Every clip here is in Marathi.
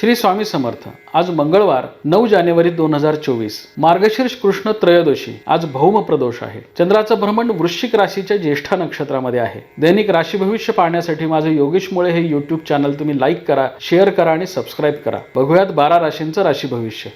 श्री स्वामी समर्थ आज मंगळवार नऊ जानेवारी दोन हजार चोवीस. मार्गशीर्ष कृष्ण त्रयोदशी आज भौम प्रदोष आहे. चंद्राचं भ्रमण वृश्चिक राशीच्या ज्येष्ठा नक्षत्रामध्ये आहे. दैनिक राशी भविष्य पाहण्यासाठी माझं योगेश मुळे हे युट्यूब चॅनल तुम्ही लाईक करा शेअर करा आणि सबस्क्राईब करा. बघूयात बारा राशींचं राशी भविष्य.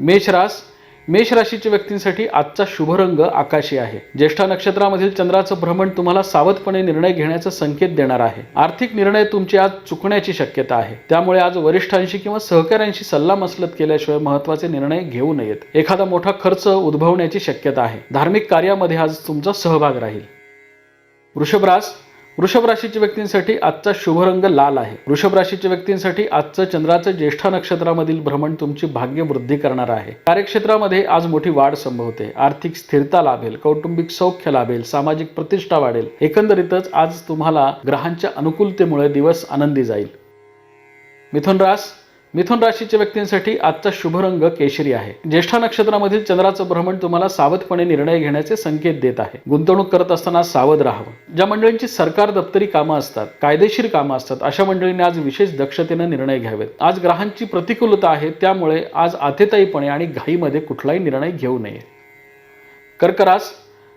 मेष रास मेष राशीच्या व्यक्तींसाठी आजचा शुभ रंग आकाशी आहे. ज्येष्ठा नक्षत्रामधील चंद्राचं भ्रमण तुम्हाला सावधपणे निर्णय घेण्याचा संकेत देणार आहे. आर्थिक निर्णय तुमचे आज चुकण्याची शक्यता आहे. त्यामुळे आज वरिष्ठांशी किंवा सहकाऱ्यांशी सल्लामसलत केल्याशिवाय महत्त्वाचे निर्णय घेऊ नयेत. एखादा मोठा खर्च उद्भवण्याची शक्यता आहे. धार्मिक कार्यामध्ये आज तुमचा सहभाग राहील. वृषभ वृषभ राशीच्या व्यक्तींसाठी आजचा शुभ रंग लाल आहे. वृषभ राशीच्या व्यक्तींसाठी आजचं चंद्राचं ज्येष्ठा नक्षत्रामधील भ्रमण तुमची भाग्य वृद्धी करणार आहे. कार्यक्षेत्रामध्ये आज मोठी वाढ संभवते. आर्थिक स्थिरता लाभेल कौटुंबिक सौख्य लाभेल सामाजिक प्रतिष्ठा वाढेल. एकंदरीतच आज तुम्हाला ग्रहांच्या अनुकूलतेमुळे दिवस आनंदी जाईल. मिथुन रास मिथुन राशीच्या व्यक्तींसाठी आजचा शुभ रंग केशरी आहे. ज्येष्ठा नक्षत्रामधील चंद्राचं भ्रमण तुम्हाला सावधपणे निर्णय घेण्याचे संकेत देत आहे. गुंतवणूक करत असताना सावध राहावं. ज्या मंडळींची सरकार दप्तरी कामं असतात कायदेशीर कामं असतात अशा मंडळींनी आज विशेष दक्षतेनं निर्णय घ्यावेत. आज ग्रहांची प्रतिकूलता आहे त्यामुळे आज आतेताईपणे आणि घाईमध्ये कुठलाही निर्णय घेऊ नये. कर्करास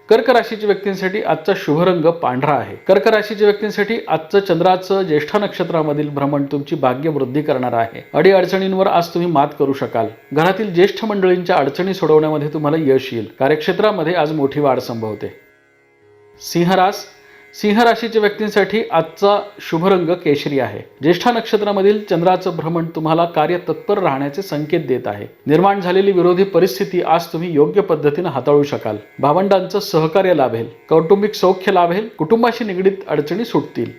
कर्क राशीच्या व्यक्तींसाठी आजचा शुभ रंग पांढरा आहे. कर्क राशीच्या व्यक्तींसाठी आजचं चंद्राचं ज्येष्ठा नक्षत्रामधील भ्रमण तुमची भाग्य वृद्धी करणार आहे. अडी अडचणींवर आज तुम्ही मात करू शकाल. घरातील ज्येष्ठ मंडळींच्या अडचणी सोडवण्यामध्ये तुम्हाला यश येईल. कार्यक्षेत्रामध्ये आज मोठी वाढ संभवते. सिंहरास सिंह राशीच्या व्यक्तींसाठी आजचा शुभ रंग केशरी आहे. ज्येष्ठा नक्षत्रामधील चंद्राचं भ्रमण तुम्हाला कार्य तत्पर राहण्याचे संकेत देत आहे. निर्माण झालेली विरोधी परिस्थिती आज तुम्ही योग्य पद्धतीने हाताळू शकाल. भावंडांचं सहकार्य लाभेल. कौटुंबिक सौख्य लाभेल. कुटुंबाशी निगडीत अडचणी सुटतील.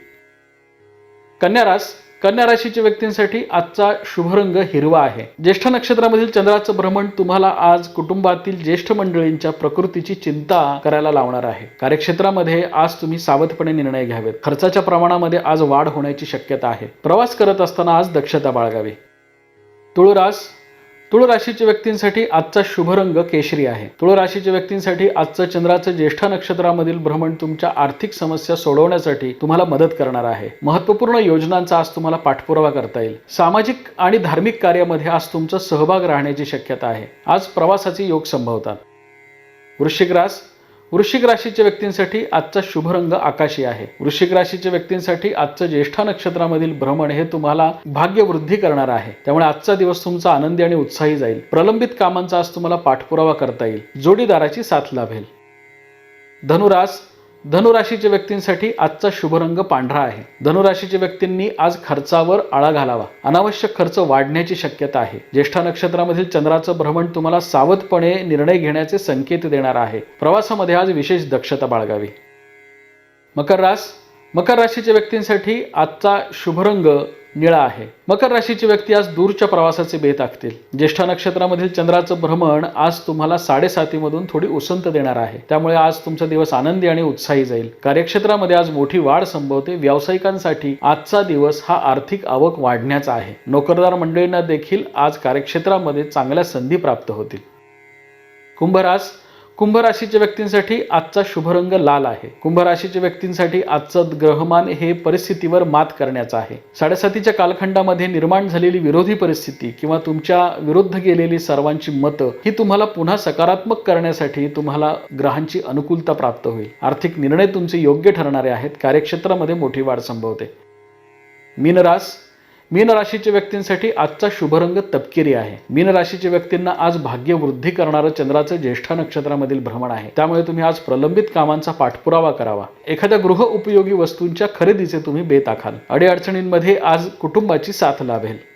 कन्या रास कन्या राशीच्या व्यक्तींसाठी आजचा शुभ रंग हिरवा आहे. ज्येष्ठ नक्षत्रामधील चंद्राचं भ्रमण तुम्हाला आज कुटुंबातील ज्येष्ठ मंडळींच्या प्रकृतीची चिंता करायला लावणार आहे. कार्यक्षेत्रामध्ये आज तुम्ही सावधपणे निर्णय घ्यावेत. खर्चाच्या प्रमाणामध्ये आज वाढ होण्याची शक्यता आहे. प्रवास करत असताना आज दक्षता बाळगावी. तुळरास तुळ राशीच्या व्यक्तींसाठी आजचा शुभ रंग केशरी आहे. तुळ राशीच्या व्यक्तींसाठी आजचं चंद्राचं ज्येष्ठा नक्षत्रामधील भ्रमण तुमच्या आर्थिक समस्या सोडवण्यासाठी तुम्हाला मदत करणार आहे. महत्त्वपूर्ण योजनांचा आज तुम्हाला पाठपुरावा करता येईल. सामाजिक आणि धार्मिक कार्यामध्ये आज तुमचा सहभाग राहण्याची शक्यता आहे. आज प्रवासाचे योग संभवतात. वृश्चिक रास वृश्चिक राशीच्या व्यक्तींसाठी आजचा शुभ रंग आकाशी आहे. वृश्चिक राशीच्या व्यक्तींसाठी आजचं ज्येष्ठा नक्षत्रामधील भ्रमण हे तुम्हाला भाग्य वृद्धी करणार आहे. त्यामुळे आजचा दिवस तुमचा आनंदी आणि उत्साही जाईल. प्रलंबित कामांचा आज तुम्हाला पाठपुरावा करता येईल. जोडीदाराची साथ लाभेल. धनुरास धनुराशीच्या व्यक्तींसाठी आजचा शुभ रंग पांढरा आहे. धनुराशीच्या व्यक्तींनी आज खर्चावर आळा घालावा. अनावश्यक खर्च वाढण्याची शक्यता आहे. ज्येष्ठा नक्षत्रामधील चंद्राचं भ्रमण तुम्हाला सावधपणे निर्णय घेण्याचे संकेत देणार आहे. प्रवासामध्ये आज विशेष दक्षता बाळगावी. मकर रास मकर राशीच्या व्यक्तींसाठी आजचा शुभ रंग निळा आहे. मकर राशीची व्यक्ती आज दूरच्या प्रवासाचे बेत आखतील. ज्येष्ठा नक्षत्रामधील चंद्राचं भ्रमण आज तुम्हाला साडेसातीमधून थोडी उसंत देणार आहे. त्यामुळे आज तुमचा दिवस आनंदी आणि उत्साही जाईल. कार्यक्षेत्रामध्ये आज मोठी वाढ संभवते. व्यावसायिकांसाठी आजचा दिवस हा आर्थिक आवक वाढण्याचा आहे. नोकरदार मंडळींना देखील आज कार्यक्षेत्रामध्ये चांगल्या संधी प्राप्त होतील. कुंभरास कुंभ राशीच्या व्यक्तींसाठी आजचा शुभरंग लाल आहे. कुंभ राशीच्या व्यक्तींसाठी आजचं ग्रहमान हे परिस्थितीवर मात करण्याचं आहे. साडेसातीच्या कालखंडामध्ये निर्माण झालेली विरोधी परिस्थिती किंवा तुमच्या विरुद्ध गेलेली सर्वांची मतं ही तुम्हाला पुन्हा सकारात्मक करण्यासाठी तुम्हाला ग्रहांची अनुकूलता प्राप्त होईल. आर्थिक निर्णय तुमचे योग्य ठरणारे आहेत. कार्यक्षेत्रामध्ये मोठी वाढ संभवते. मीनरास मीन राशीच्या व्यक्तींसाठी आजचा शुभरंग तपकिरी आहे. मीन राशीच्या व्यक्तींना आज भाग्य वृद्धी करणारं चंद्राचं ज्येष्ठा नक्षत्रामधील भ्रमण आहे. त्यामुळे तुम्ही आज प्रलंबित कामांचा पाठपुरावा करावा. एखाद्या गृह उपयोगी वस्तूंच्या खरेदीचे तुम्ही बेत आखाल अडीअडचणींमध्ये आज कुटुंबाची साथ लाभेल.